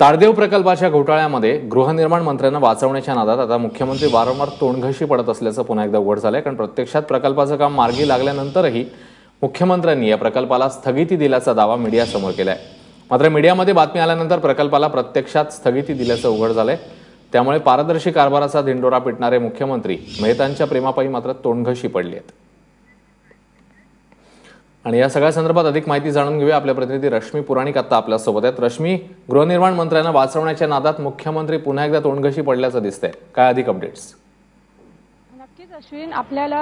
ताळदेव प्रकल्पाच्या घोटाळ्यामध्ये गृहनिर्माण मंत्र्यांना वाचवण्याच्या नादात आता मुख्यमंत्री वारंवार तोंडघशी पडत असल्याचं पुन्हा एकदा उघड झालंय. कारण प्रत्यक्षात प्रकल्पाचं काम मार्गी लागल्यानंतरही मुख्यमंत्र्यांनी या प्रकल्पाला स्थगिती दिल्याचा दावा मीडियासमोर केलाय. मात्र मीडियामध्ये बातमी आल्यानंतर प्रकल्पाला प्रत्यक्षात स्थगिती दिल्याचं उघड झालंय. त्यामुळे पारदर्शी कारभाराचा धिंडोरा पिटणारे मुख्यमंत्री मेहतांच्या प्रेमापायी मात्र तोंडघशी पडली आहेत आणि या सगळ्या संदर्भात अधिक माहिती जाणून घेऊया. आपल्या प्रतिनिधी रश्मी पुराणिक आता आपल्यासोबत आहेत. रश्मी गृहनिर्माण मंत्र्यांना वाचवण्याच्या नादात मुख्यमंत्री पुन्हा एकदा तोंडघशी पडल्याचं दिसतंय. काय अधिक अपडेट्स अश्विन आपल्याला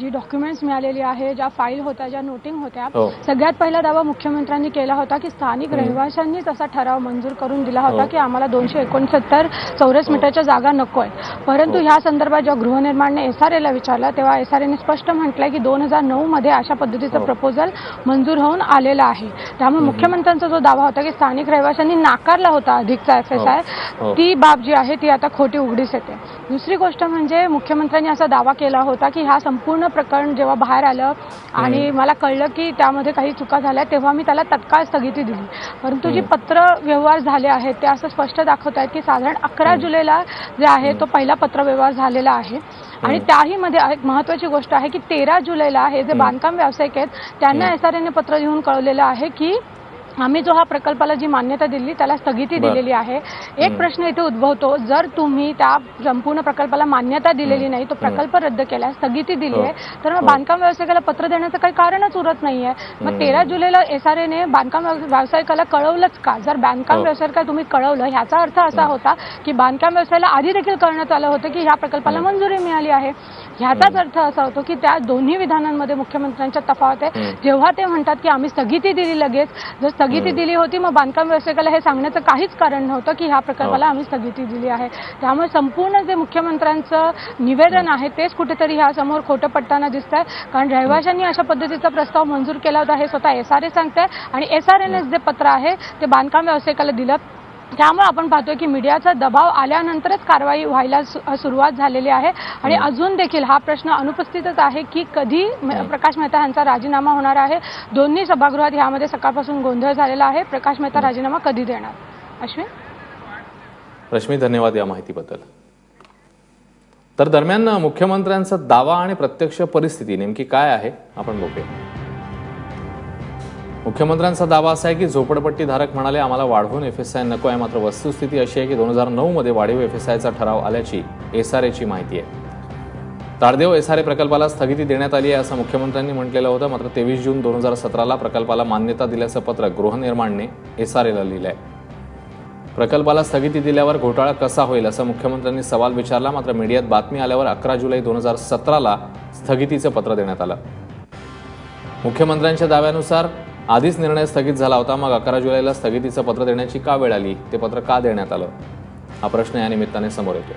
जी डॉक्युमेंट्स मिळालेली आहे ज्या फाईल होत्या ज्या नोटिंग होत्या हो. सगळ्यात पहिला दावा मुख्यमंत्र्यांनी केला होता की स्थानिक रहिवाशांनीच असा ठराव मंजूर करून दिला होता हो. की आम्हाला दोनशे एकोणसत्तर चौरस मीटरच्या जागा नकोय परंतु ह्या संदर्भात जेव्हा गृहनिर्माणने एसआरएला विचारलं तेव्हा एसआरएने स्पष्ट म्हटलंय की दोन हजार नऊ मध्ये अशा पद्धतीचं हो. प्रपोजल मंजूर होऊन आलेला आहे त्यामुळे मुख्यमंत्र्यांचा जो दावा होता की स्थानिक रहिवाशांनी नाकारला होता अधिकचा एफ एस हो. आय ती बाब जी आहे ती आता खोटी उघडीस येते दुसरी गोष्ट म्हणजे मुख्यमंत्र्यांनी असा दावा केला होता की हा संपूर्ण प्रकरण जेव्हा बाहेर आलं आणि मला कळलं की त्यामध्ये काही चुका झाल्या तेव्हा मी त्याला तत्काळ स्थगिती दिली. परंतु जी पत्र व्यवहार झाले आहेत ते असं स्पष्ट दाखवत आहेत की साधारण अकरा जुलैला जे आहे तो पहिला पत्र व्यवहार झालेला आहे. आणि त्याही मध्ये एक महत्वाची गोष्ट आहे की तेरा जुलैला हे जे बांधकाम व्यावसायिक आहेत त्यांना एसआरएने पत्र लिहून कळवलेलं आहे की आम्ही जो हा प्रकल्पाला जी मान्यता दिली त्याला स्थगिती. दिलेली आहे. एक प्रश्न इथे उद्भवतो जर तुम्ही त्या संपूर्ण प्रकल्पाला मान्यता दिलेली नाही तो प्रकल्प रद्द केला स्थगिती दिली आहे तर मग बांधकाम व्यावसायिकाला पत्र देण्याचं काही कारणच उरत नाहीये. मग तेरा जुलैला एसआरएने बांधकाम व्याव- व्यावसायिकाला कळवलंच का? जर बांधकाम हो. व्यावसायिकाला तुम्ही कळवलं ह्याचा अर्थ असा होता की बांधकाम व्यवसायाला आधी देखील कळण्यात आलं होतं की ह्या प्रकल्पाला मंजुरी मिळाली आहे. ह्याचाच अर्थ असा होतो की त्या दोन्ही विधानांमध्ये मुख्यमंत्र्यांच्या तफावत आहे. जेव्हा ते म्हणतात की आम्ही स्थगिती दिली लगेच जर स्थगिती दिली होती मग बांधकाम व्यावसायिकाला हे सांगण्याचं काहीच कारण नव्हतं की ह्या प्रकल्पाला आम्ही स्थगिती दिली आहे. त्यामुळे संपूर्ण जे मुख्यमंत्र्यांचं निवेदन आहे तेच कुठेतरी ह्या समोर खोटं पडताना दिसत आहे कारण रहिवाशांनी अशा पद्धतीचा प्रस्ताव मंजूर केला होता हे स्वतः एसआरए सांगते आणि एसआरएनएस जे पत्र आहे ते बांधकाम व्यावसायिकाला दिलं त्यामुळे आपण पाहतोय की मीडियाचा दबाव आल्यानंतरच कारवाई व्हायला सुरुवात झालेली आहे. आणि अजून देखील हा प्रश्न अनुपस्थितच आहे की कधी प्रकाश मेहता यांचा राजीनामा होणार आहे? दोन्ही सभागृहात यामध्ये सकाळपासून गोंधळ झालेला आहे. प्रकाश मेहता राजीनामा कधी देणार? अश्विन? रश्मी धन्यवाद या माहितीबद्दल. तर दरम्यान मुख्यमंत्र्यांचा दावा आणि प्रत्यक्ष परिस्थिती नेमकी काय आहे? आपण बघूया. मुख्यमंत्र्यांचा दावा असा आहे की झोपडपट्टी धारक म्हणाले आम्हाला वाढवून एफ एस आय नको आहे मात्र वस्तुस्थिती अशी आहे की दोन हजार नऊमध्ये वाढीव एफ एस आयचा ठराव आल्याची एसआरएची माहिती आहे. ताळदेव एसआरए प्रकल्पाला स्थगिती देण्यात आली आहे असं मुख्यमंत्र्यांनी म्हटलेलं होतं मात्र तेवीस जून दोन हजार सतराला प्रकल्पाला मान्यता दिल्याचं पत्र गृहनिर्माणने एसआरएला लिहिलं आहे प्रकल्पाला स्थगिती दिल्यावर घोटाळा कसा होईल असा मुख्यमंत्र्यांनी सवाल विचारला मात्र मीडियात बातमी आल्यावर अकरा जुलै दोन हजार सतराला स्थगितीचं पत्र देण्यात आलं. मुख्यमंत्र्यांच्या दाव्यानुसार आधीच निर्णय स्थगित झाला होता मग अकरा जुलैला स्थगितीचं पत्र देण्याची का वेळ आली? ते पत्र का देण्यात आलं? हा प्रश्न या निमित्ताने समोर येतोय.